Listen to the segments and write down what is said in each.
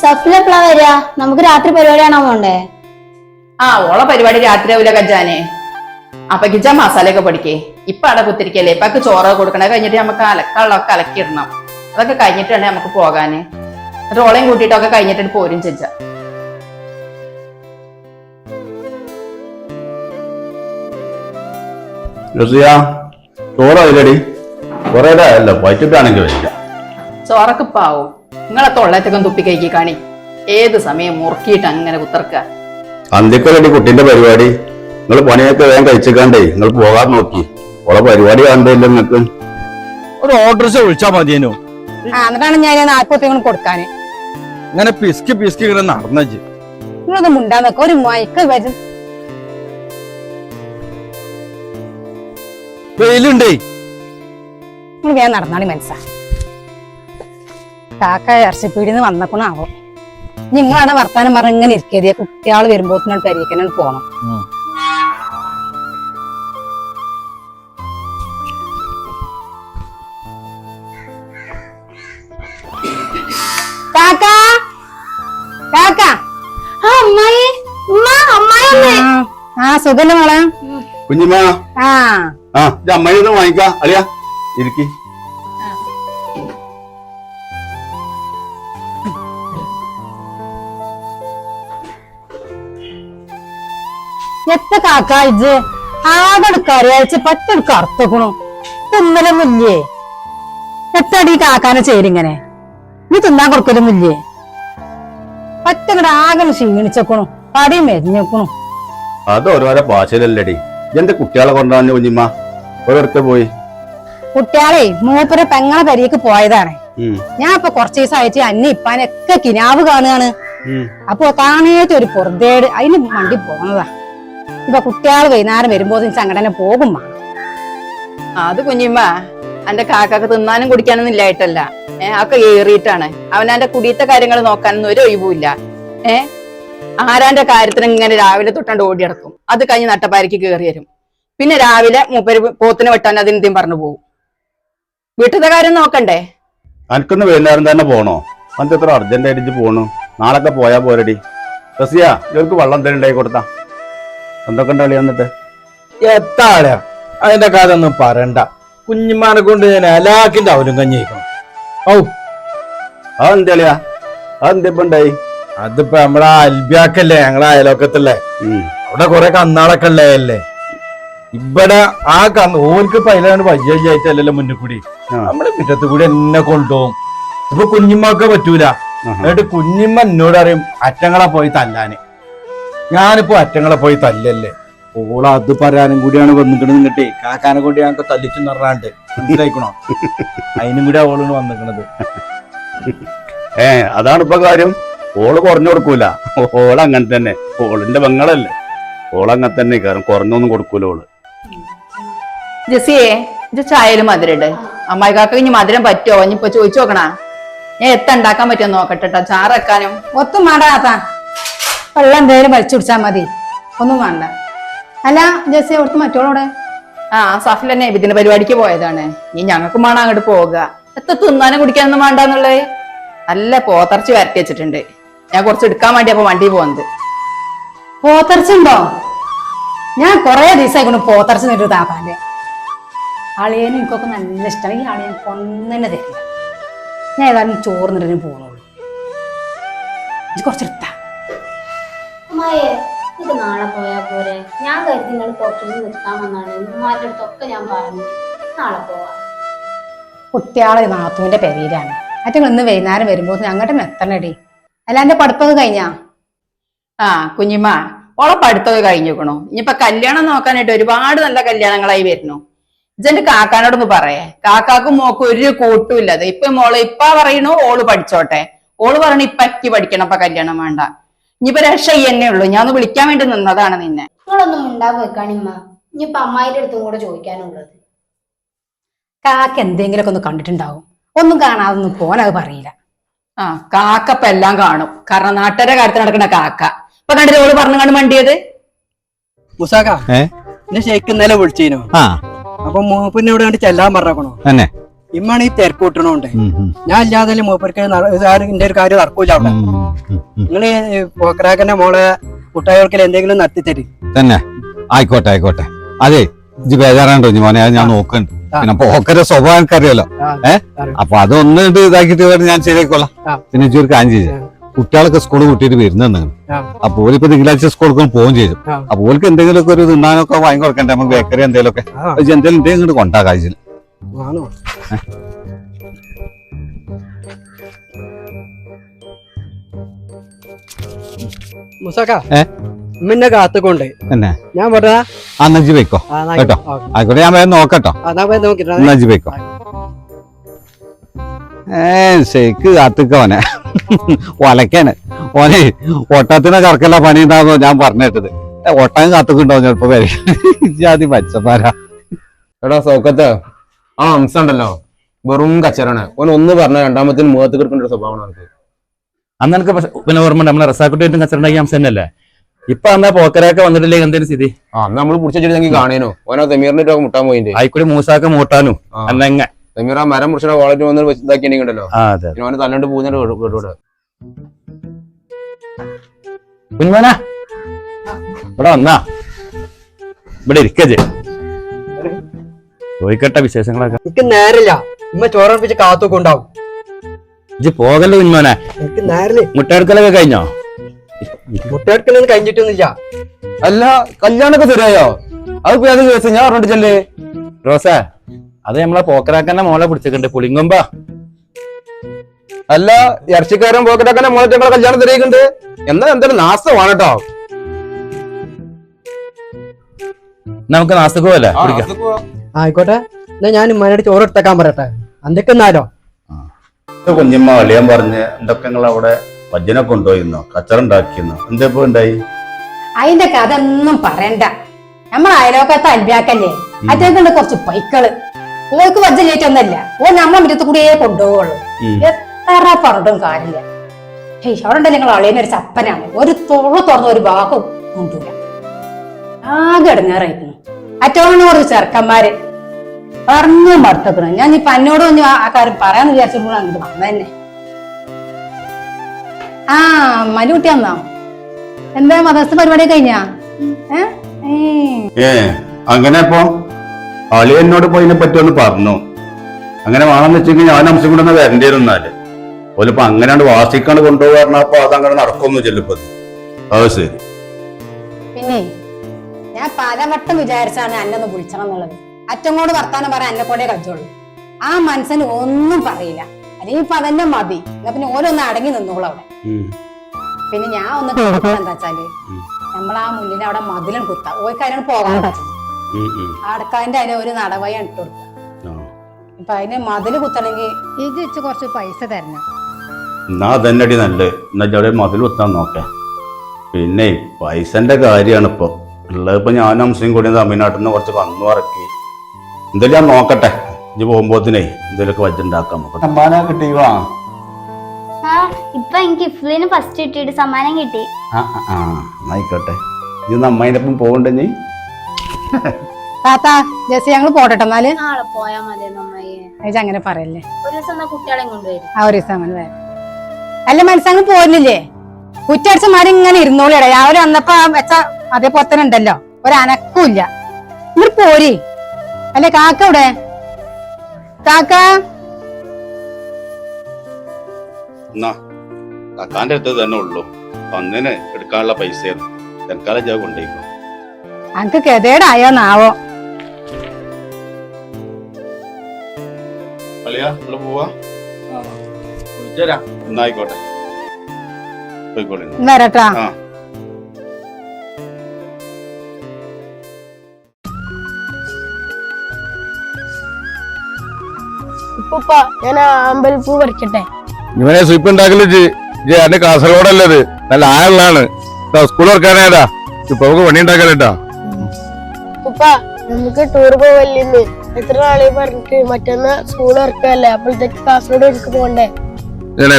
സഫിൽ എപ്പോഴാ വരിക? നമുക്ക് രാത്രി പരിപാടി കാണാൻ പോണ്ടേ ആ ഓളെ പരിപാടി രാത്രി ആവില്ല കജ്ജാനെ അപ്പൊ കിജ മസാലയൊക്കെ പഠിക്കേ ഇപ്പൊ അവിടെ കുത്തിരിക്കല്ലേ? ഇപ്പൊ ചോറ് കൊടുക്കണ. കഴിഞ്ഞിട്ട് നമുക്ക് അലക്കുള്ളതൊക്കെ അലക്കിയിടണം. അതൊക്കെ കഴിഞ്ഞിട്ടാണ് നമുക്ക് പോകാന്. എന്നിട്ട് ഓളെയും കൂട്ടിയിട്ടൊക്കെ കഴിഞ്ഞിട്ട് പോരും ചെജ്ജ റസിയ ചോറായില്ലടി കുറേ ആയല്ലോ വരില്ല ചോറൊക്കെ പാവും നിങ്ങളെ തൊള്ളേറ്റക്കം തുപ്പി കൈക്കി കാണി. ഏത് സമയം മുറുക്കിയിട്ട് അങ്ങനെ കുത്തർക്ക? അന്തിക്കലടി കുട്ടിന്റെ പരിപാടി. നിങ്ങൾ പണിയൊക്കെ വേഗം കഴിച്ചിക്കാണ്ടേ നിങ്ങൾ പോകാൻ നോക്കി. ഓളെ പരിപാടി കണ്ടില്ല നിങ്ങക്ക്. ഒരു ഓർഡർസ് വിളിച്ചാ മതിയേനു എന്നിട്ടാണ് ഞാൻ നാൽപ്പത്തി കൊണ്ട് കൊടുക്കാന്. ഇങ്ങനെ പിസ്കി പിസ്കി ഇങ്ങനെ നടന്നു നിങ്ങളത് മുണ്ടാ നോക്ക ഒരു മയക്ക് വരും. വെയിലുണ്ടേ. നിങ്ങൾ വേഗം നടന്നാണ് മനസ്സാ. കാക്ക ഇറച്ചിപ്പീടിന്ന് വന്നപ്പോണാവോ നിങ്ങളാണ് വർത്താനം പറഞ്ഞ ഇങ്ങനെ ഇരിക്കരുത് കുട്ടികൾ വരുമ്പോത്തിനോട് പരിഹരിക്കാനാണ് പോണം. കാക്ക? കാക്ക? ആ അമ്മായി. ഉമ്മ അമ്മായി അമ്മേ ആ, ആ സുഖല്ലേ മോളെ? കുഞ്ഞിമ്മ ആ. അമ്മയൊന്ന് വാങ്ങിക്കാ. അറിയാ ഇരിക്കി. കാക്ക ഇത് ആകെ കറിയാഴ്ച പറ്റെടുക്ക അർത്ഥക്കണു തിന്നലും മുല്ലേ എത്തടി കാക്കാനെ ചേരിങ്ങനെ? നീ തിന്നാൻ കൊടുക്കലും മുല്ലേ പറ്റങ്ങടെ ആകെ ക്ഷീണിച്ചേക്കണു. പടി മെരിഞ്ഞേക്കണു. അത് ഓരോരോ ഭാഷയിലല്ലടി എന്റെ കുട്ടികളെ കൊണ്ടാണ് കുഞ്ഞിമ്മ? ഓരോരുത്തർ പോയി. കുട്ടികളെ മൂപ്പര പെങ്ങളെ പരിക്ക് പോയതാണ്. ഞാൻ ഇപ്പൊ കുറച്ച് ദിവസമായിട്ട് അന്നി ഇപ്പാനൊക്കെ കിനാവ് കാണുകയാണ്. അപ്പൊ കാണേറ്റ് ഒരു പൊറുതേട് അതിന് വണ്ടി പോന്നതാ. ഇപ്പൊ കുട്ടിയാൾ വൈകുന്നേരം വരുമ്പോ സംഘടന പോകും. അത് കുഞ്ഞിമ്മ എന്റെ കാക്കക്ക് തിന്നാനും കുടിക്കാനൊന്നും ഇല്ലായിട്ടല്ല. ഏഹ് ഒക്കെ ഏറിയിട്ടാണ്. അവനാന്റെ കുടിയത്തെ കാര്യങ്ങൾ നോക്കാനൊന്നും ഒരു ഒഴിവുമില്ല. ഏ ആരാന്റെ കാര്യത്തിന് ഇങ്ങനെ രാവിലെ തൊട്ടാണ്ട് ഓടി അടക്കും അത് കഴിഞ്ഞ് നട്ടപ്പാരിക്ക് കയറി വരും. പിന്നെ രാവിലെ മൂപ്പര് പോത്തിന് വെട്ടാൻ അതിനെന്തെയും പറഞ്ഞു പോകും വീട്ടിലത്തെ കാര്യം നോക്കണ്ടേ? അനക്കൊന്ന് വൈകുന്നേരം തന്നെ പോണോ? അനക്ക് എത്ര അർജന്റ് ആയിട്ട് പോണു? നാളൊക്കെ പോയാ പോരടി. റസിയ ഇവർക്ക് വെള്ളം തരണ്ടായി കൊടുത്താ. എന്തൊക്കെ ഉണ്ട് കളി വന്നിട്ട് എത്താളെ? അതിന്റെ കഥ ഒന്നും പറയണ്ട. കുഞ്ഞുമാനെ കൊണ്ട് ഞാൻ അലാക്കിന്റെ അവരും കഞ്ഞിക്കണം ഔ. അതെന്തളിയാ അതെന്തിപ്പോ ഉണ്ടായി? അതിപ്പോ നമ്മളെ അൽബിയാക്കല്ലേ? ഞങ്ങളെ അയലോക്കത്തല്ലേ? അവിടെ കൊറേ കന്നാളൊക്കെ ഉള്ളതല്ലേ? ഇവിടെ ആ കന്ന് ഓർക്ക് പൈലാണ് വയ്യായിട്ടല്ലല്ലോ മുന്നിൽ കൂടി. നമ്മളെ മുറ്റത്ത് കൂടി എന്നെ കൊണ്ടുപോകും. ഇപ്പൊ കുഞ്ഞുമ്മക്കെ പറ്റൂല. എന്നിട്ട് കുഞ്ഞിമ്മ എന്നോട് അറിയും അറ്റങ്ങളെ പോയി തല്ലാന്. ഞാനിപ്പോ അറ്റങ്ങളെ പോയി തല്ലല്ലേ? ഓള അത് പറയാനും കൂടിയാണ് വന്നിക്കണത് ഇങ്ങട്ടെ കാക്കാനെ കൊണ്ട് ഞങ്ങൾക്ക് തല്ലിച്ചു നിറാണ്ട് മനസ്സിലായിക്കണോ? അതിനും കൂടി ഓളാണ് വന്നിക്കണത്. ഏ അതാണ് ഇപ്പൊ കാര്യം. ഓൾ കുറഞ്ഞു കൊടുക്കൂല. ഓൾ അങ്ങനെ തന്നെ. ഓളിന്റെ പെങ്ങളല്ലേ. അങ്ങനെ തന്നെ. കാരണം കുറഞ്ഞൊന്നും കൊടുക്കൂല ഓൾ. ജസിയേ ഇത് ചായയിൽ മധുരണ്ട് അമ്മായി കാക്ക ഇനി മധുരം പറ്റുമോ ഇനിയിപ്പൊ ചോദിച്ചു നോക്കണ. ഞാൻ എത്ത ഉണ്ടാക്കാൻ പറ്റുമോ നോക്കട്ടെ ചാറക്കാനും ചാറ് വെക്കാനും. ഒത്തും വേണ്ട താത്ത. വെള്ളം എന്തേലും വലിച്ചു കുടിച്ചാൽ മതി. ഒന്നും വേണ്ട. അല്ല ജസ്സി അവിടുത്തെ മറ്റോളോടെ ആ സഫിൽ തന്നെ ഇതിന്റെ പരിപാടിക്ക് പോയതാണ്. ഇനി ഞങ്ങൾക്കും വേണം അങ്ങോട്ട് പോവുക. എത്ര തിന്നാനും കുടിക്കാനൊന്നും വേണ്ടെന്നുള്ളത് നല്ല പോത്തറച്ചി വരട്ടി വെച്ചിട്ടുണ്ട്. ഞാൻ കുറച്ച് എടുക്കാൻ വേണ്ടി അപ്പൊ വണ്ടി പോകുന്നത് പോത്തറച്ചുണ്ടോ? ഞാൻ കൊറേ ദിവസമായിക്കൊണ്ട് പോത്തറച്ച് നിട്ടു താപ്പാന്റെ അളിയനും എനിക്കൊക്കെ നല്ല ഇഷ്ടമാണ് ഈ അളിയൻ കൊന്നെ തരില്ല ഞാൻ ഏതായാലും ചോറിന്നിട്ടു പോകുന്നുള്ളൂ ഇത് കുറച്ചെടുത്താ അമ്മായെ ഇത് നാളെ പോയാ പോരെ. ഞാൻ കരുതി നിങ്ങൾ പുറത്തുനിന്ന് നിൽക്കാമെന്നാണ് ഉമ്മാരുടെ അടുത്തൊക്കെ ഞാൻ പറഞ്ഞു. നാളെ പോവാം. കുട്ടിയാളെ നാത്തുവിന്റെ പെരയിലാണ് അറ്റങ്ങൾ ഇന്ന് വൈകുന്നേരം വരുമ്പോ ഞങ്ങളുടെ എത്തണടി അല്ല എന്റെ പഠിപ്പൊക്കെ കഴിഞ്ഞാ? ആ കുഞ്ഞിമ്മ ഓളെ പഠിത്തമൊക്കെ കഴിഞ്ഞേക്കണു ഇനിയിപ്പൊ കല്യാണം നോക്കാനായിട്ട് ഒരുപാട് നല്ല കല്യാണങ്ങളായി വരുന്നു. ഇജന്റെ കാക്കാനോടൊന്ന് പറയേ. കാക്കാക്കും മോക്കും ഒരു കൂട്ടുമില്ല. അത് ഇപ്പൊ മോൾ ഇപ്പ പറയണു ഓൾ പഠിച്ചോട്ടെ. ഓൾ പറയണു ഇപ്പക്ക് പഠിക്കണം ഇപ്പൊ കല്യാണം വേണ്ട. ഇനിയിപ്പൊ രക്ഷ ഈ എന്നെ ഉള്ളൂ. ഞാൻ ഒന്ന് വിളിക്കാൻ വേണ്ടി നിന്നതാണ് നിന്നെ. നിങ്ങളൊന്നും ഉണ്ടാകും വെക്കാണിമ്മ ഇനിയിപ്പൊ അമ്മായിന്റെ അടുത്തും കൂടെ ചോദിക്കാനുള്ളത്. കാക്ക എന്തെങ്കിലുമൊക്കെ ഒന്ന് കണ്ടിട്ടുണ്ടാവും. ഒന്നും കാണാതൊന്നും പോനത് പറയില്ല. ആ കാക്കപ്പ എല്ലാം കാണും. കാരണം നാട്ടുകാരെ കാര്യത്തിൽ നടക്കുന്ന കാക്ക. ഇപ്പൊ കണ്ടിട്ട് ഓൾ പറഞ്ഞു കണ്ട് മണ്ടിയത്? മുസാക്ക ഏ? എന്നെ ശരിക്കും ഇന്നലെ വിളിച്ചീനു. ആ. അപ്പൊ മോപ്പിന്നെ ഇവിടെ കണ്ട് ചെല്ലാൻ പറഞ്ഞേക്കണോ. തന്നെ. ഇമ്മാണ് ഈ തിരക്ക് കൂട്ടണോണ്ട് ഞാൻ ഇല്ലാതെ മൂപ്പർക്ക് എന്റെ ഒരു കാര്യം നടക്കൂല അവിടെ. നിങ്ങൾ. നിങ്ങൾ പോക്കരാക്കന്റെ മോളെ മുട്ടായികൾക്കിൽ എന്തെങ്കിലും നടത്തി തരും തന്നെ. ആയിക്കോട്ടെ ആയിക്കോട്ടെ. അതെ ഇത് ബേജാറാണ്ടോ ഞാൻ മോനെ? ഞാൻ നോക്കുന്നുണ്ട് പിന്നെ പോക്കരെ സ്വഭാവം എനിക്കറിയാലോ. ആ, ഏ? അപ്പൊ അതൊന്ന് ഇതാക്കിട്ട് ഇതാക്കിയിട്ട് ഞാൻ ശരിയാക്കോളാം പിന്നെ ഒരു കാര്യം ചെയ്തു കുട്ടികളൊക്കെ സ്കൂൾ കൂട്ടിയിട്ട് വരുന്നുണ്ട്. ആ. അപ്പൊ ഓലിപ്പോ തിങ്കളാഴ്ച സ്കൂളിൽ പോവുകയും ചെയ്തു. അപ്പൊ ഓർക്ക് എന്തെങ്കിലുമൊക്കെ ഒരു തിന്നാനൊക്കെ വാങ്ങി കൊടുക്കണ്ടേ? നമുക്ക് ബേക്കറി എന്തെങ്കിലുമൊക്കെ. എന്തെങ്കിലും എന്തെങ്കിലും ഇങ്ങോട്ട് കൊണ്ടാ കാഴ്ചയിൽ മുസാക്ക? ഉമ്മിന്നെ കാത്തുകൊണ്ട്. തന്നെ ഞാൻ പറഞ്ഞ ആ നജ്ജി വെക്കോ കേട്ടോ. ആയിക്കോട്ടെ ഞാൻ വേഗം നോക്കട്ടോ. നജ്ജി വെക്കോ ഏ ശരിക്ക് കാത്തുക്കോനെ ഒലക്കാണ്. ഓനെ ഒട്ടത്തിനെ കറക്കല്ല പണി ഉണ്ടാകുമോ ഞാൻ പറഞ്ഞിട്ടത് ഒട്ടകം കാത്തുക്കുണ്ടോ ചിലപ്പോ പേര്? ജാതി പച്ചപ്പാരാ എടാ സൗക്കത്ത് ആ ഹംസ ഉണ്ടല്ലോ വെറും കച്ചറാണ്. ഓൻ ഒന്ന് പറഞ്ഞ രണ്ടാമത്തിന് മുഖത്ത് കിടക്കേണ്ട ഒരു സ്വഭാവമാണ് അവർക്ക് അന്ന് എനിക്ക് പക്ഷെ പിന്നെ ഓർമ്മ നമ്മളെ റസാക്കുട്ടിയായിട്ടും കച്ചറുണ്ടാക്കി അംശം തന്നെയല്ലേ? ഇപ്പൊ അന്നാ പോക്കരൊക്കെ വന്നിട്ടില്ലേ? എന്തേലും സ്ഥിതി. ആ നമ്മൾ നമ്മൾ പിടിച്ചിട്ടെങ്കിൽ കാണേനോ. ഓനോ തെമീറിന്റെ മുട്ടാൻ പോയിന്റെ ആയിക്കൂടി മൂസാക്ക മൂട്ടാനും. അന്നെങ്ങ സെമീറ തെമീർ ആ മരം മുറിച്ചിട്ട് വാളറ്റ് വന്ന് ഇതാക്കിയിട്ടുണ്ടല്ലോ ഓനെ തല്ലണ്ട് പോകുന്നുണ്ട് കേട്ടോടെ ഇവിടെ വന്നാ. ഇവിടെ ഇരിക്കജ് ചോദിക്കട്ടെ വിശേഷങ്ങളൊക്കെ. എനിക്ക് നേരില്ല. ഉമ്മ ചോറപ്പിച്ച് കാത്തൊക്കെ ഉണ്ടാവും. ഇജ്ജ് പോകല്ലോ ഇന്നോനെ എനിക്ക് നേരില്ല. മുട്ടയെടുക്കലൊക്കെ കഴിഞ്ഞോ? മുട്ടയെടുക്കലൊന്നും കഴിഞ്ഞിട്ടൊന്നുമില്ല. അല്ല കല്യാണൊക്കെ ശരിയായോ? അത് ഇപ്പൊ ദിവസം ഞാൻ പറഞ്ഞിട്ട് ചെല്ലേ. റോസേ അത് നമ്മളെ പോക്കരാക്കന്നെ മോളെ പിടിച്ചിട്ടുണ്ട്. പുളിങ്കൊമ്പ. അല്ല ഇറച്ചിക്കാരൻ പോക്കറ്റൊക്കെ മോളെ നമ്മളെ കല്യാണം ശരിയായിട്ടുണ്ട് എന്നാ എന്തൊരു നാശമാണ് കേട്ടോ നമുക്ക് നാസ്തക്കോ അല്ലേ കുടിക്കാം. ആയിക്കോട്ടെ. എന്നാ ഞാൻ ഉമ്മാനോട് ചോറ് എടുത്തേക്കാൻ പറയട്ടെ. എന്തൊക്കെ എന്നാലോ? കുഞ്ഞമ്മ അളിയാൻ പറഞ്ഞ് എന്തൊക്കെ നിങ്ങൾ അവിടെ ഭജന കൊണ്ടുപോയിരുന്നോ കച്ചറുണ്ടാക്കിയെന്നോ എന്തെപ്പോ ഉണ്ടായി? അതിന്റെ കഥ ഒന്നും പറയണ്ട. നമ്മൾ അയലോക്കത്തെ അൽബിയാക്കല്ലേ? അറ്റേക്കുണ്ട് കുറച്ച് പൈക്കൾ. ഓർക്ക് വജ്ജലേറ്റൊന്നല്ല ഓ നമ്മളെ മുറ്റത്ത് കൂടിയേ കൊണ്ടുപോകുള്ളൂ. എത്ര പറഞ്ഞിട്ടും കാര്യമില്ല. ഹേയ് അവിടെ ഉണ്ടല്ലോ നിങ്ങൾ അളിയനൊരു ചപ്പനാണ്. ഒരു തൊള്ളു തുറന്ന ഒരു ഭാഗം കൊണ്ടൂല. ആകെ ഇടങ്ങേറായിരുന്നു അറ്റോണ് കുറച്ച് ചെറുക്കന്മാര്. പറഞ്ഞു മടുത്തക്കണം. ഞാൻ ഇപ്പൊ എന്നോട് ഒന്ന് ആ കാര്യം പറയാന്ന് വിചാരിച്ചപ്പോൾ അങ്ങോട്ട് വന്നെ ആ മനുകുട്ടി വന്നോ? എന്താ മദർസ് പരിപാടി കഴിഞ്ഞാ? ഏ? അങ്ങനെ ഇപ്പൊ അളി എന്നോട് പോയിനെ പറ്റി ഒന്ന് പറഞ്ഞു. അങ്ങനെ വേണമെന്ന് വെച്ചെങ്കിൽ ഞാൻ അംശം കൂടെ ഒന്ന് വരേണ്ടി വരുന്നാൽ ഓലിപ്പോ അങ്ങനെയാണ് വാസിക്കാണ് കൊണ്ടുപോകാറുണ്ട് അപ്പൊ അതങ്ങനെ നടക്കൊന്നും ചെല്ലിപ്പോ അത് ശരി. പലവട്ടം വിചാരിച്ചാണ് അന്നൊന്ന് ഒന്ന് വിളിച്ചണം എന്നുള്ളത്. അറ്റങ്ങോട് വർത്താനം പറയാൻ അന്നെ കൂടെ കഴിച്ചോളൂ ആ മനസ്സിന് ഒന്നും പറയില്ല. അല്ലെങ്കിൽ ഇപ്പൊ അതന്നെ മതി. എന്നാ പിന്നെ ഓരോന്ന് അടങ്ങി നിന്നോളൂ അവിടെ. പിന്നെ ഞാൻ ഒന്ന് എന്താ വെച്ചാൽ നമ്മളാ മുന്നിൽ അവിടെ മതിലും കുത്ത. ഓർക്ക് അതിനാണ് പോകാൻ പറ്റുന്നത് അടക്കാന്റെ അതിന് ഒരു നടവയ ഇട്ട് കൊടുക്കുക അപ്പൊ അതിന് മതിൽ കുത്തണമെങ്കിൽ ഇത് വെച്ച് കുറച്ച് പൈസ തരണം. എന്നാ അതന്നെടി നല്ലത് എന്നാ അവിടെ മതിൽ കുത്താൻ നോക്കാം. പിന്നെ പൈസന്റെ കാര്യമാണ് ഇപ്പൊ ഉള്ളത് ഇപ്പം ഞാനും അംശയും കൂടി തമിഴ്നാട്ടിൽ നിന്ന് കുറച്ച് കന്നു ഇറക്കി. എന്തായാലും ഞാൻ നോക്കട്ടെ. ഇനി പോകുമ്പോത്തിനേ എന്തെങ്കിലുമൊക്കെ വച്ചുണ്ടാക്കാം നമുക്ക് സമ്മാനം കിട്ടിയോ? ആ ഇപ്പൊ എനിക്ക് ഇഫ്ലിന് ഫസ്റ്റ് കിട്ടിയിട്ട് സമ്മാനം കിട്ടി. ആ ആയിക്കോട്ടെ ഇത് അമ്മേന്റെ ഒപ്പം പോകണ്ടേ നീ താത്ത ഞങ്ങൾ പോട്ടെ എന്നാൽ? നാളെ പോയാ മതി നന്നായി അങ്ങനെ പറയല്ലേ. ഒരു ദിവസം കുട്ടികളെ കൊണ്ടുവരും. ആ ഒരു ദിവസം അങ്ങനെ വരാം. അല്ല മനസ്സങ്ങ് പോരുന്നില്ലേ? കുറ്റടിച്ചമാര് ഇങ്ങനെ ഇരുന്നോളിയടാ രാവിലെ വന്നപ്പോ വെച്ച അതേപോലെ തന്നെ ഉണ്ടല്ലോ. ഒരനക്കൂല്ല ഇങ്ങോട്ട് പോരി. അല്ലെ കാക്ക ഇവിടെ കാക്ക? കാക്കാന്റെ അടുത്ത് തന്നെ ഉള്ളൂ. അങ്ങനെ എടുക്കാനുള്ള പൈസ തൽക്കാലം ഞാൻ കൊണ്ടുപോയിക്കോ അനക്ക് അളിയാ നമ്മൾ പോവാ? എന്നായിക്കോട്ടെ. വരട്ടാ. ഉപ്പ ഞാൻ അമ്പലപ്പൂ പറിക്കട്ടെ. ഇവനെ സ്വീപ്പ് ഉണ്ടാക്കൽ എന്റെ കാസർഗോഡല്ലത് നല്ല ആയുള്ളതാണ് സ്കൂൾ തുറക്കാനായതാ. ഇപ്പൊ നമുക്ക് പണി ഉണ്ടാക്കാനേട്ടാ ഉപ്പ നമുക്ക് ടൂർ പോവല്ലേന്ന്. എത്ര നാളെ പറഞ്ഞിട്ട് മറ്റന്നാ സ്കൂൾ തുറക്കല്ലേ? അപ്പോഴത്തേക്ക് കാസർഗോഡ് എനിക്ക് പോകണ്ടേ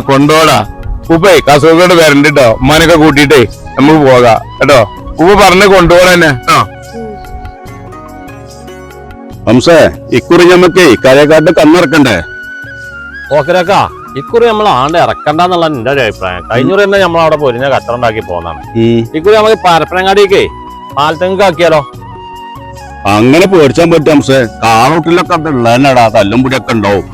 കൊണ്ടോടാ. ഉപ്പേ കാസർഗോഡ് വരണ്ട കേട്ടോ ഉമ്മാനൊക്കെ കൂട്ടിട്ടേ നമുക്ക് പോകാം. കേട്ടോ? ഉപ്പ പറഞ്ഞ് കൊണ്ടുപോകണം തന്നെ ആ. ഹംസേ ഇക്കുറി ഞമ്മക്കേ കരക്കാട്ട് കന്നിറക്കണ്ടേ ഓക്കരക്ക ഇക്കുറി നമ്മൾ ആണ്ട് ഇറക്കണ്ടെന്നുള്ള എന്റെ ഒരു അഭിപ്രായം. കഴിഞ്ഞൂറി തന്നെ നമ്മൾ അവിടെ പൊരിഞ്ഞ കച്ചറുണ്ടാക്കി പോകുന്നതാണ്. ഇക്കുറി നമുക്ക് പരപ്പനങ്ങാടിക്കേ പാലത്തെങ്ങ് ആക്കിയാലോ? അങ്ങനെ പേടിച്ചാൻ പറ്റും ഹംസേ കാറൂട്ടിലൊക്കെ ഉള്ളതന്നെടാ തല്ലും പിടിയൊക്കെ ഉണ്ടാവും.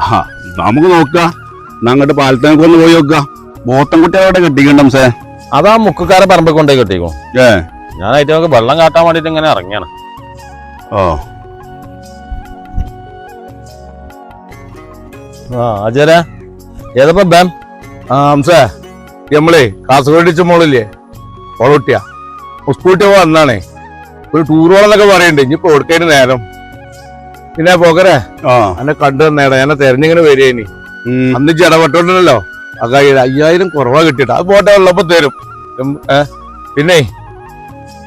ആ, നമുക്ക് നോക്കാം. അങ്ങോട്ട് പാലത്തേക്ക് ഒന്ന് പോയി നോക്കാം. ബോത്തൻകുട്ടി അവിടെ കെട്ടിക്കണ്ട ഹംസേ അതാ മുക്കുകാരെ പറമ്പ് കൊണ്ടേ കെട്ടിക്കോ. ഏ. ഞാൻ അതിന്റെ നമുക്ക് വെള്ളം കാട്ടാൻ വേണ്ടിട്ട് ഇങ്ങനെ ഇറങ്ങിയാണ്. ഓ ആ അജര ഏതപ്പം ബാം? ആ ഹംസേ നമ്മളേ കാസർഗോഡ് ഇടിച്ച മോളില്ലേ? ഓളൂട്ടിയ. സ്കൂട്ടി വന്നാണേ. ഒരു ടൂർ പോകണമെന്നൊക്കെ ഇനി ഇപ്പൊ കൊടുക്കേണ്ട നേരം. പിന്നെ പോകരെ? ആ. എന്നെ കണ്ടു തന്നേടാ. എന്നെ തെരഞ്ഞിങ്ങനെ വരികയിനി. അന്ന് ജടപെട്ടോണ്ടല്ലോ അതായത് അയ്യായിരം കുറവാ കിട്ടിയിട്ട് അത് പോട്ടെ ഉള്ളപ്പോ തരും. പിന്നെ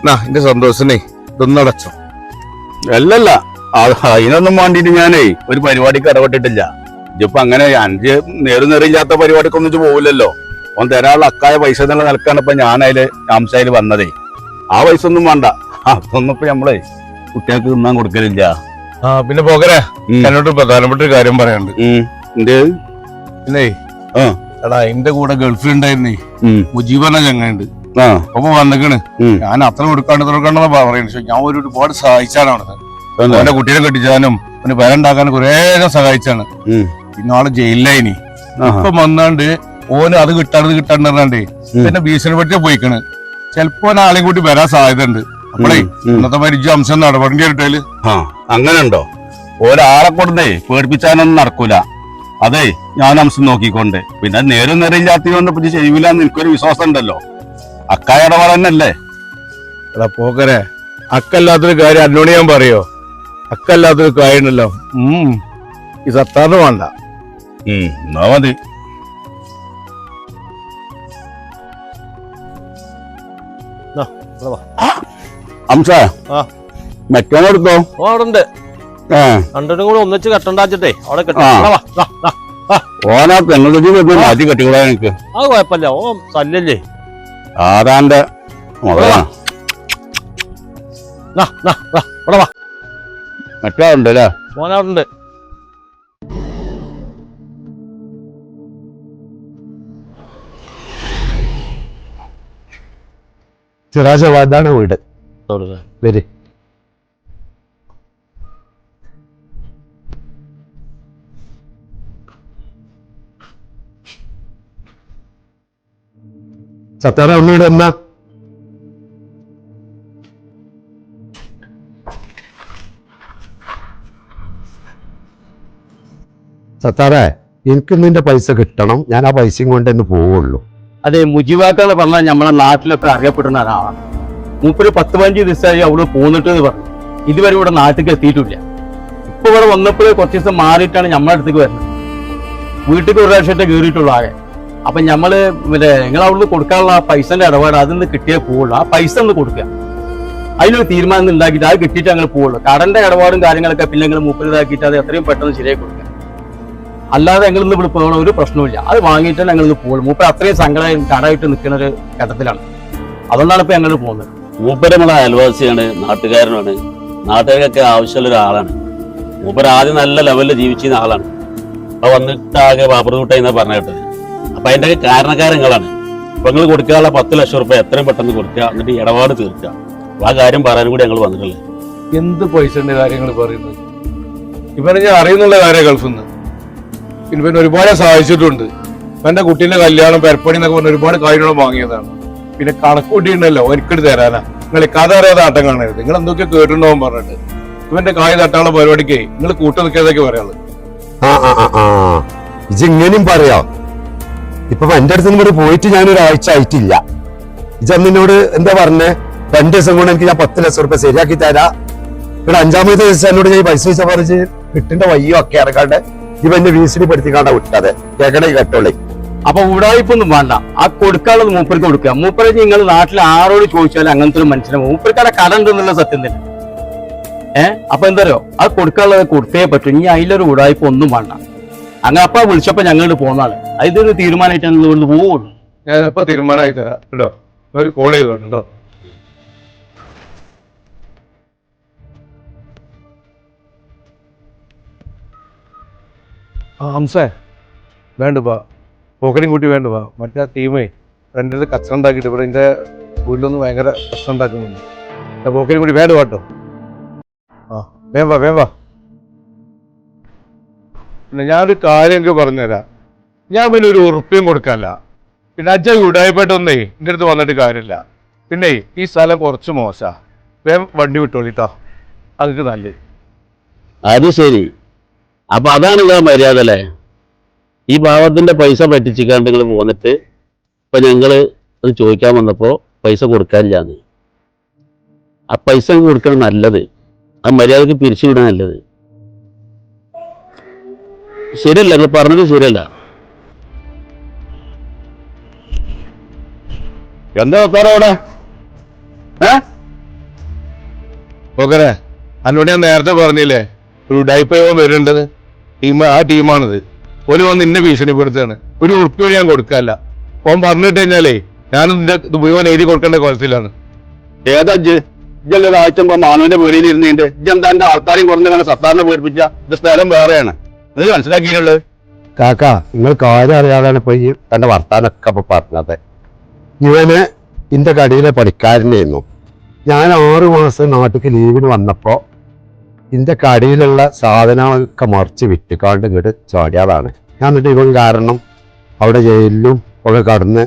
നാ എന്റെ സന്തോഷനെ ഇതൊന്നടച്ചോ അല്ലല്ല അത് അതിനൊന്നും വേണ്ടിട്ട് ഞാനേ ഒരു പരിപാടിക്ക് ഇടപെട്ടിട്ടില്ല. ഇതിപ്പോ അങ്ങനെ അഞ്ച് നേരും നേറില്ലാത്ത പരിപാടിക്കൊന്നും ഒന്നിച്ച് പോവില്ലല്ലോ. ഓൻ തരാനുള്ള അക്കായ പൈസ എന്നുള്ള നിലക്കാണ് ഇപ്പൊ ഞാൻ അതിൽ വന്നതേ. ആ പൈസ ഒന്നും വേണ്ട. അതൊന്നും ഇപ്പൊ നമ്മളെ കുട്ടികൾക്ക് തിന്നാൻ കൊടുക്കലില്ല. ആ പിന്നെ പോകരെ. എന്നോട് പ്രധാനപ്പെട്ട ഒരു കാര്യം പറയാനുണ്ട്. പിന്നെ ആ. എടാ എന്റെ കൂടെ ഗൾഫിൽ ഉണ്ടായിരുന്നേ മുജീബ് പറഞ്ഞ ചങ്ങയുണ്ട്. ആ അപ്പൊ വന്നിക്കണ്. ഞാൻ അത്ര കൊടുക്കാണ്ട് കൊടുക്കാണ്ടെന്ന് പറയുന്നത്? പക്ഷെ ഞാൻ ഒരു ഒരുപാട് സഹായിച്ചാണ്? അവന്റെ കുട്ടീനെ കെട്ടിച്ചാനും അവന് പേര ഉണ്ടാക്കാനും കുറേ സഹായിച്ചാണ്. പിന്നെ ആൾ ജയിലിലായിനി. ഇപ്പൊ വന്നാണ്ട് ഓന് അത് കിട്ടാണ്ട് കിട്ടാണ്ട് പറഞ്ഞാണ്ടേ പിന്നെ ഭീഷണിപ്പെട്ടി പോയിക്കണ്. ചെലപ്പോ ആളെയും കൂട്ടി വരാൻ സാധ്യത ഉണ്ട് അപ്പളേ. ഇന്നത്തെ മരിച്ചു അംശം നടപടി കിട്ടൽ അങ്ങനെ ഉണ്ടോ ഒരാളെ കൊണ്ടേ പേടിപ്പിച്ചാനൊന്നും നടക്കൂല. അതെ ഞാൻ അംശം നോക്കിക്കൊണ്ട്. പിന്നെ നേരം നേരം ഇല്ലാത്ത വന്നപ്പോ ചെയ്യൂലെന്ന് എനിക്കൊരു വിശ്വാസം ഉണ്ടല്ലോ അക്കായ ഇടപാട് തന്നെയല്ലേ? എടാ പോക്കരെ അക്കല്ലാത്തൊരു കാര്യം അന്നോട് ഞാൻ പറയോ? അക്കല്ലാത്തൊരു ഉം ഈ സത്താറിന് വേണ്ട. എന്നാ മതി. ഉണ്ട് രണ്ടിനും കൂടെ ഒന്നിച്ച് കെട്ടണ്ടാച്ചിട്ടേ അവിടെ കെട്ടി. ഓനാ പെങ്ങളുടെ മാറ്റി കെട്ടിക്കൂടാ എനിക്ക്. അത് കുഴപ്പമില്ല ഓ തല്ലല്ലേ ആരാന്റെ മുതലാ നാ, നാ, വാ, ഇവിടെ വാ. മറ്റാളുണ്ട് അല്ലേ? മോനവിടെ ഉണ്ട് വാദാണ് വീട്. വര്. സത്താറ ഒന്നുകൂടെ എന്നാ സത്താറേ എനിക്ക് നിന്റെ പൈസ കിട്ടണം. ഞാൻ ആ പൈസയും കൊണ്ട് എന്ന് പോവുള്ളൂ. അതെ മുജിവാക്ക പറഞ്ഞാൽ നമ്മളെ നാട്ടിലൊക്കെ അറിയപ്പെടുന്ന ഒരാളാണ് മൂപ്പര് പത്ത് പതിനഞ്ച് ദിവസമായി അവിടെ പോന്നിട്ട് പറഞ്ഞു. ഇതുവരെ ഇവിടെ നാട്ടിലേക്ക് എത്തിയിട്ടില്ല. ഇപ്പൊ ഇവിടെ വന്നപ്പോഴേ കുറച്ച് ദിവസം മാറിയിട്ടാണ് നമ്മളെ അടുത്തേക്ക് വരുന്നത്. വീട്ടിൽ ഒരു പ്രാവശ്യമായിട്ട് കയറിയിട്ടുള്ളൂ ആകെ. അപ്പൊ ഞമ്മൾ പിന്നെ നിങ്ങൾ അവിടുന്ന് കൊടുക്കാനുള്ള പൈസന്റെ ഇടപാട് നിന്ന് കിട്ടിയേ പോവുള്ളൂ. ആ പൈസ ഒന്ന് കൊടുക്കുക. അതിനൊരു തീരുമാനം ഉണ്ടാക്കിയിട്ട് അത് കിട്ടിയിട്ട് ഞങ്ങൾ പോവുള്ളൂ. കടന്റെ ഇടപാടും കാര്യങ്ങളൊക്കെ പിന്നെ നിങ്ങൾ മൂപ്പര് ഇതാക്കിയിട്ട് അത് എത്രയും പെട്ടെന്ന് ശരിയായി കൊടുക്കുക. അല്ലാതെ ഞങ്ങൾ ഇന്ന് ഇവിടെ പോകണ ഒരു പ്രശ്നമില്ല അത് വാങ്ങിയിട്ട് ഞങ്ങൾ ഇന്ന് പോകുള്ളൂ മൂപ്പർ അത്രയും സങ്കടം കടമായിട്ട് നിൽക്കുന്ന ഒരു ഘട്ടത്തിലാണ്. അതുകൊണ്ടാണ് ഇപ്പൊ ഞങ്ങൾ പോകുന്നത്. മൂപ്പര് നമ്മളെ അയൽവാസിയാണ് നാട്ടുകാരനാണ് നാട്ടുകാർക്കൊക്കെ ആവശ്യമുള്ള ഒരാളാണ്. മൂപ്പര് ആദ്യം നല്ല ലെവലിൽ ജീവിച്ചിരുന്ന ആളാണ്. അപ്പൊ വന്നിട്ട് ആകെ പാപ്പറൂട്ടായി എന്നാ പറഞ്ഞ കേട്ടത്. അപ്പൊ അതിന്റെ കാരണക്കാരങ്ങളാണ്. അപ്പൊ നിങ്ങൾ കൊടുക്കാനുള്ള പത്ത് ലക്ഷം റുപ്യ എത്രയും പെട്ടെന്ന് കൊടുക്കുക എന്നിട്ട് ഇടപാട് തീർക്കുക. അപ്പൊ ആ കാര്യം പറയാനും കൂടി ഞങ്ങൾ വന്നിട്ടുള്ളത് എന്ത് പൈസന്റെ കാര്യങ്ങൾ പറയുന്നത്? ഇവനെ ഞാൻ അറിയുന്നുള്ള കാര്യം ഗൾഫിൽ നിന്ന്. പിന്നെ ഇവൻ ഒരുപാട് സഹായിച്ചിട്ടുണ്ട്. എന്റെ കുട്ടീന്റെ കല്യാണം പെരപ്പണി എന്നൊക്കെ പറഞ്ഞ ഒരുപാട് കാര്യങ്ങൾ വാങ്ങിയതാണ്. പിന്നെ കണക്ക് കൂട്ടിയിട്ടുണ്ടല്ലോ എനിക്കിട്ട് തരാനാ നിങ്ങൾ കഥ അറിയാതെ ആട്ടം കാണരുത്. നിങ്ങൾ എന്തൊക്കെ കേട്ടിട്ടുണ്ടാവും പറഞ്ഞിട്ട്. ഇവന്റെ കായ് തട്ടാനുള്ള പരിപാടിക്ക് നിങ്ങൾ കൂട്ടു നിൽക്കാതൊക്കെ പറയാനുള്ളത്. ആ ആ ആ ഇങ്ങനെയും പറയാം. ഇപ്പൊ എന്റെ അടുത്ത് നിന്ന് പോയിട്ട് ഞാൻ ഒരാഴ്ച ആയിട്ടില്ല ഇജ് എന്നോട് എന്താ പറഞ്ഞേ? രണ്ട് ദിവസം കൊണ്ട് എനിക്ക് ഞാൻ പത്ത് ലക്ഷം റുപ്യ ശരിയാക്കി തരാ. ഇവിടെ അഞ്ചാമത്തെ ദിവസം എന്നോട് ഞാൻ പൈസ പൈസ പറഞ്ഞ് കിട്ടിന്റെ വയ്യോ ഒക്കെ ഇറക്കാണ്ട് ഇവ എന്നെ വീസിനി പെടുത്തിക്കാണ്ട വിട്ടത്. കേക്കണേ കേട്ടോളേ. അപ്പൊ ഉടായ്പൊന്നും വേണ്ട. ആ കൊടുക്കാനുള്ളത് മൂപ്പർക്ക് കൊടുക്കുക. മൂപ്പര് നിങ്ങൾ നാട്ടിൽ ആരോട് ചോദിച്ചാലും അങ്ങനത്തെ ഒരു മനുഷ്യനെ. മൂപ്പർക്കാരെ കട ഉണ്ടെന്നുള്ള സത്യം തന്നെ. ഏഹ് അപ്പൊ എന്താ അത് കൊടുക്കാനുള്ളത് കൊടുത്തേ പറ്റും. ഇനി അതിലൊരു ഉടായ്പ ഒന്നും വേണ്ട. അങ്ങനെ അപ്പ വിളിച്ചപ്പോ ഞങ്ങൾ പോന്നാൽ അതിതൊരു തീരുമാനമായിട്ടാണ് ഇവിടുന്ന് പോവുള്ളൂ. ഞാൻ ഇപ്പൊ തീരുമാനമായിട്ട് കേട്ടോ ഒരു കോൾ ചെയ്തോട്ടോ ആ ഹംസേ വേണ്ട വാ പോക്കടിയും കൂട്ടി വേണ്ട വാ മറ്റേ ടീമേ എന്റെ അടുത്ത് കച്ചറ ഉണ്ടാക്കിയിട്ട് ഇവിടെ എന്റെ വീട്ടിലൊന്ന് ഭയങ്കര കച്ചറ ഉണ്ടാക്കുന്നുണ്ട്. പോക്കടിയും കൂടി വേണ്ട വാട്ടോ ആ വേവാ വേവാ ഞാനൊരു കാര്യം എനിക്ക് പറഞ്ഞുതരാം. ഞാൻ പിന്നെ ഒരു ഉറപ്പിയും കൊടുക്കാനല്ല പിന്നെ അജ്ജ ഉടായ്പായിട്ടൊന്നേ എന്റെ അടുത്ത് വന്നിട്ട് കാര്യമില്ല. പിന്നെ ഈ സ്ഥലം കുറച്ച് മോശാ. വേം വണ്ടി വിട്ടോളിട്ടോ അതൊക്കെ നല്ലത്. അത് ശരി. അപ്പൊ അതാണല്ലോ മര്യാദ അല്ലേ? ഈ പാവത്തിന്റെ പൈസ പറ്റിച്ചിക്കാണ്ട് നിങ്ങൾ പോന്നിട്ട് ഇപ്പൊ ഞങ്ങൾ അത് ചോദിക്കാൻ വന്നപ്പോ പൈസ കൊടുക്കാനില്ലാന്ന്. ആ പൈസ കൊടുക്കണം നല്ലത്. ആ മര്യാദയ്ക്ക് പിരിച്ചു വിടാൻ നല്ലത്. ശരിയല്ല നിങ്ങൾ പറഞ്ഞത് ശരിയല്ല. എന്താ സാറ അവിടെ? ഓക്കെ അന്നോട് ഞാൻ നേരത്തെ പറഞ്ഞില്ലേ ഒരു ഡൈപ്പയോൻ വരേണ്ടത് ടീം ആ ടീമാണിത്. ഒരു വന്ന് ഇന്നെ ഭീഷണിപ്പെടുത്താണ് ഒരു ഉറപ്പിയോ ഞാൻ കൊടുക്കാല്ല ഓൻ പറഞ്ഞിട്ട് കഴിഞ്ഞാലേ ഞാൻ നിന്റെ ഇത് മുഴുവൻ എഴുതി കൊടുക്കേണ്ട കുളത്തിലാണ് ഏതാ ഇജ്ജ്? ഇജ്ജല്ലേ മുമ്പ് മാനുവിന്റെ പേരിൽ ഇരുന്നിന്റെ ഇജ്ജെന്താ എന്റെ ആൾക്കാരെയും കുറഞ്ഞ സത്താറിനെ പേടിപ്പിച്ച? ഇത് സ്ഥലം വേറെയാണ്. ഇത് മനസ്സിലാക്കിയുള്ളത് കാക്ക നിങ്ങൾ കാര്യം അറിയാതാണ് ഇപ്പൊ ഈ തന്റെ വർത്താനൊക്കെ ഇപ്പൊ പറഞ്ഞത്. ഇവന് എന്റെ കടയിലെ പണിക്കാരനായിരുന്നു. ഞാൻ ആറു മാസം നാട്ടിലേക്ക് ലീവിന് വന്നപ്പോ എന്റെ കടയിലുള്ള സാധനങ്ങളൊക്കെ മറിച്ച് വിറ്റുകാണ്ട് ഇങ്ങോട്ട് ചാടിയതാണ്. ഞാൻ എന്നിട്ട് ഇവൻ കാരണം അവിടെ ജയിലിലും ഒക്കെ കടന്ന്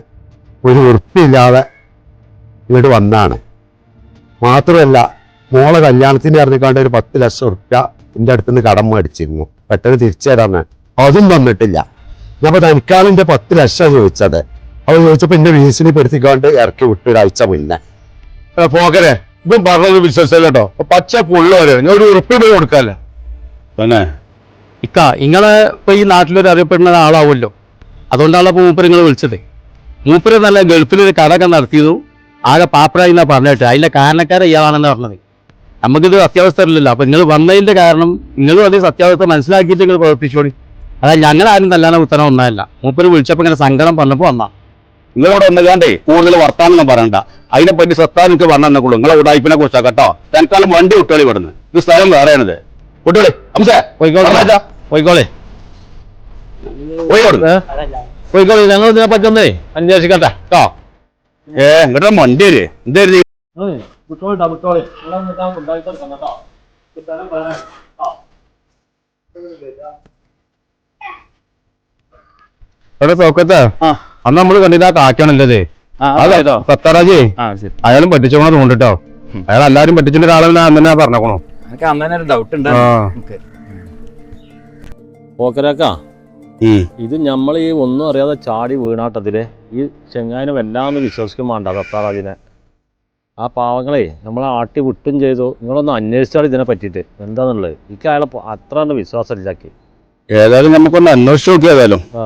ഒരു ഉറപ്പില്ലാതെ ഇങ്ങോട്ട് വന്നാണ്. മാത്രമല്ല മോളെ കല്യാണത്തിന് ഇറങ്ങിക്കാണ്ട് ഒരു പത്ത് ലക്ഷം ഉറുപ്യ എന്റെ അടുത്തുനിന്ന് കടം മേടിച്ചിരുന്നു. പെട്ടെന്ന് തിരിച്ചു തരാന്ന് അതും തന്നിട്ടില്ല ഞാൻ അപ്പൊ തനിക്കാളിന്റെ പത്ത് ലക്ഷം ചോദിച്ചത്. അവൾ ചോദിച്ചപ്പോ എന്റെ വീസിനെ പെടുത്തിക്കൊണ്ട് ഇറക്കി വിട്ടു ഒരാഴ്ച മുന്നേ. പോകരെ. ഇപ്പം പറഞ്ഞത് വിശ്വസിച്ചല്ലോ കേട്ടോ? അപ്പൊ പച്ച പുള്ള വരെ. ഞാൻ ഒരു ഉറുപ്പ്യ പോയി കൊടുക്കാല്ല തന്നെ. ഇക്ക ഇങ്ങളെ ഇപ്പൊ ഈ നാട്ടിലൊരു അറിയപ്പെടുന്ന ഒരാളാവുമല്ലോ. അതുകൊണ്ടാണ് ഇപ്പൊ മൂപ്പര് നിങ്ങൾ വിളിച്ചത്. മൂപ്പര് നല്ല ഗൾഫിലൊരു കടക്കം നടത്തിയതു ആകെ പാപ്പറായി എന്നാ പറഞ്ഞിട്ട്. അതിന്റെ കാരണക്കാരെ ഇയാളാണെന്ന് പറഞ്ഞത്. നമുക്കിത് സത്യാവസ്ഥ ഇല്ലല്ലോ അപ്പൊ നിങ്ങൾ വന്നതിന്റെ കാരണം നിങ്ങളും അതേ സത്യാവസ്ഥ മനസ്സിലാക്കിയിട്ട് നിങ്ങൾ പ്രവർത്തിച്ചോളി. അതായത് ഞങ്ങൾ ആരും തല്ലാതെ ഉത്തരം ഒന്നല്ല മൂപ്പര് വിളിച്ചപ്പോൾ ഇങ്ങനെ സങ്കടം പറഞ്ഞപ്പോ വന്നാ. നിങ്ങളോട് ഒന്നുകാണ്ടേ കൂടുതൽ വർത്താനം പറയണ്ട. അതിനെപ്പറ്റി സത്താൻ എനിക്ക് പറഞ്ഞെന്നുള്ളൂ നിങ്ങളെ ഉടായ്പിനെ കുറിച്ചാ കേട്ടോ. തൽക്കാലം വണ്ടി വിട്ടോളി ഇവിടുന്ന്. ഇത് സ്ഥലം വേറെയാണിത്. വിട്ടോളി. അംസേ പോയിക്കോളെ. പോയിക്കോളെ. പോയിക്കോളെ. ഞങ്ങൾ ഇതിനെ പറ്റി ഒന്നേ അന്വേഷിക്കട്ടെ. കേട്ടോ ഏ ഇങ്ങോട്ട് വണ്ടി വരെ. എന്തായിരുന്നു എവിടെ തോക്കത്തെ അന്ന് നമ്മൾ കണ്ടിട്ട് ആ കാക്കാണല്ലത് സത്താറാജി അയാളും പറ്റിച്ചോണ തോന്നിട്ടോ അയാൾ എല്ലാരും പറ്റിച്ചിട്ട് ഒരാളെ അന്നെ പറഞ്ഞോണോ എനിക്ക് അന്നേ ഒരു ഡൗട്ട് ഉണ്ട്. പോക്കരാക്കാ? ഇത് നമ്മൾ ഈ ഒന്നും അറിയാതെ ചാടി വീണാട്ടതിലെ ഈ ചെങ്ങായിനെ വല്ലാന്ന് വിശ്വസിക്കും വേണ്ട സത്താറാജിനെ ആ പാവങ്ങളെ നമ്മളെ ആട്ടി വിട്ടും ചെയ്തു. നിങ്ങളൊന്ന് അന്വേഷിച്ചാൽ ഇതിനെ പറ്റിയിട്ട്. എന്താണെന്നുള്ളത് എനിക്ക് അയാളെ അത്ര വിശ്വാസം ഇല്ലാക്കി ഏതായാലും നമുക്കൊന്ന് അന്വേഷിച്ച് നോക്കിയാലും ആ.